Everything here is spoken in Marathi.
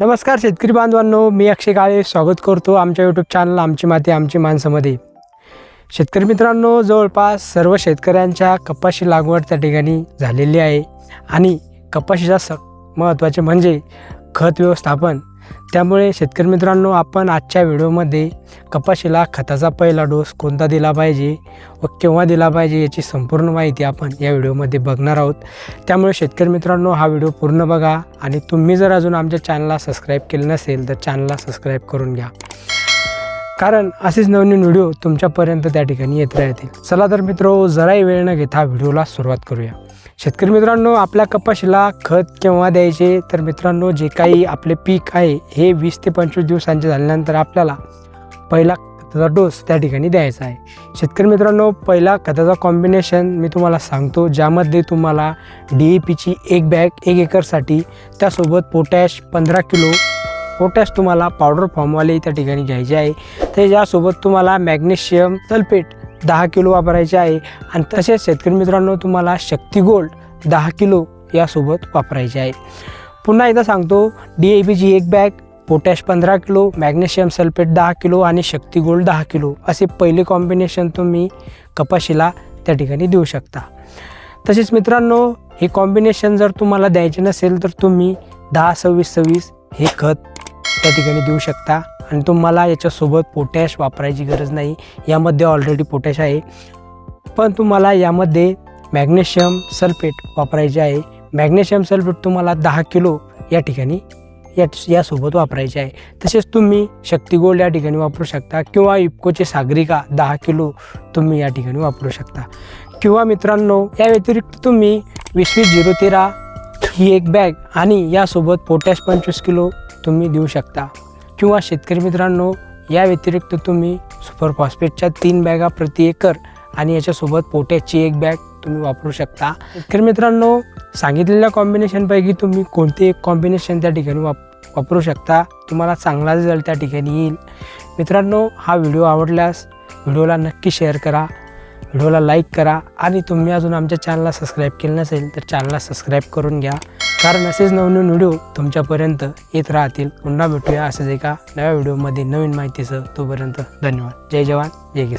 नमस्कार शेतकरी बांधवांनो मी अक्षय काळे स्वागत करतो आमच्या यूट्यूब चॅनल आमची माती आमची माणसामध्ये. शेतकरी मित्रांनो जवळपास सर्व शेतकऱ्यांच्या कपाशी लागवड त्या ठिकाणी झालेली आहे. आणि कपाशीचा स महत्त्वाचे म्हणजे खत व्यवस्थापन त्यामुळे शेतकरी मित्रांनो आपण आजच्या व्हिडिओमध्ये कपाशीला खताचा पहिला डोस कोणता दिला पाहिजे व केव्हा दिला पाहिजे याची संपूर्ण माहिती आपण या व्हिडिओमध्ये बघणार आहोत. त्यामुळे शेतकरी मित्रांनो हा व्हिडिओ पूर्ण बघा आणि तुम्ही जर अजून आमच्या चॅनलला सबस्क्राईब केलं नसेल तर चॅनलला सबस्क्राईब करून घ्या. कारण असेच नवनवीन व्हिडिओ तुमच्यापर्यंत त्या ठिकाणी येत राहतील. चला तर मित्र जराही वेळ न घेता व्हिडिओला सुरुवात करूया. शेतकरी मित्रांनो आपल्या कपाशीला खत केव्हा द्यायचे? तर मित्रांनो जे काही आपले पीक आहे हे वीस ते पंचवीस दिवसांचे झाल्यानंतर आपल्याला पहिला खताचा डोस त्या ठिकाणी द्यायचा आहे. शेतकरी मित्रांनो पहिला खताचा कॉम्बिनेशन मी तुम्हाला सांगतो ज्यामध्ये तुम्हाला डी ए पीची एक बॅग एक एकरसाठी त्यासोबत पोटॅश पंधरा किलो पोटॅश तुम्हाला पावडर फॉर्मवाले त्या ठिकाणी घ्यायचे आहे. तर यासोबत तुम्हाला मॅग्नेशियम सल्फेट दहा किलो वापरायचे आहे. आणि तसेच शेतकरी मित्रांनो तुम्हाला शक्ती गोल्ड दहा किलो यासोबत वापरायचे आहे. पुन्हा एकदा सांगतो डी ए पीची एक बॅग पोटॅश पंधरा किलो मॅग्नेशियम सल्फेट दहा किलो आणि शक्ती गोल्ड दहा किलो. असे पहिले कॉम्बिनेशन तुम्ही कपाशीला त्या ठिकाणी देऊ शकता. तसेच मित्रांनो हे कॉम्बिनेशन जर तुम्हाला द्यायचे नसेल तर तुम्ही दहा सव्वीस सव्वीस हे खत त्या ठिकाणी देऊ शकता. आणि तुम्हाला याच्यासोबत पोटॅश वापरायची गरज नाही. यामध्ये ऑलरेडी पोटॅश आहे. पण तुम्हाला यामध्ये मॅग्नेशियम सल्फेट वापरायचे आहे. मॅग्नेशियम सल्फेट तुम्हाला दहा किलो या ठिकाणी या यासोबत वापरायचे आहे. तसेच तुम्ही शक्तिगोल्ड या ठिकाणी वापरू शकता किंवा इप्कोचे सागरिका दहा किलो तुम्ही या ठिकाणी वापरू शकता. किंवा मित्रांनो या व्यतिरिक्त तुम्ही वीस वीस झिरो तेरा ही एक बॅग आणि यासोबत पोटॅश पंचवीस किलो तुम्ही देऊ शकता. किंवा शेतकरी मित्रांनो या व्यतिरिक्त तुम्ही सुपर फॉस्फेटच्या तीन बॅगा प्रति एकर आणि याच्यासोबत पोटॅशची एक बॅग तुम्ही वापरू शकता. शेतकरी मित्रांनो सांगितलेल्या कॉम्बिनेशनपैकी तुम्ही कोणते एक कॉम्बिनेशन त्या ठिकाणी वाप वापरू शकता? तुम्हाला चांगला रिझल्ट त्या ठिकाणी येईल. मित्रांनो हा व्हिडिओ आवडल्यास व्हिडिओला नक्की शेअर करा. व्हिडिओला लाईक करा. आणि तुम्ही अजून आमच्या चॅनलला सबस्क्राईब केलं नसेल तर चॅनलला सबस्क्राईब करून घ्या. कारण असेच नवनवीन व्हिडिओ तुमच्यापर्यंत येत राहतील. पुन्हा भेटूया असंच एका नव्या व्हिडिओमध्ये नवीन माहितीसह. तोपर्यंत धन्यवाद. जय जवान. जय किसान.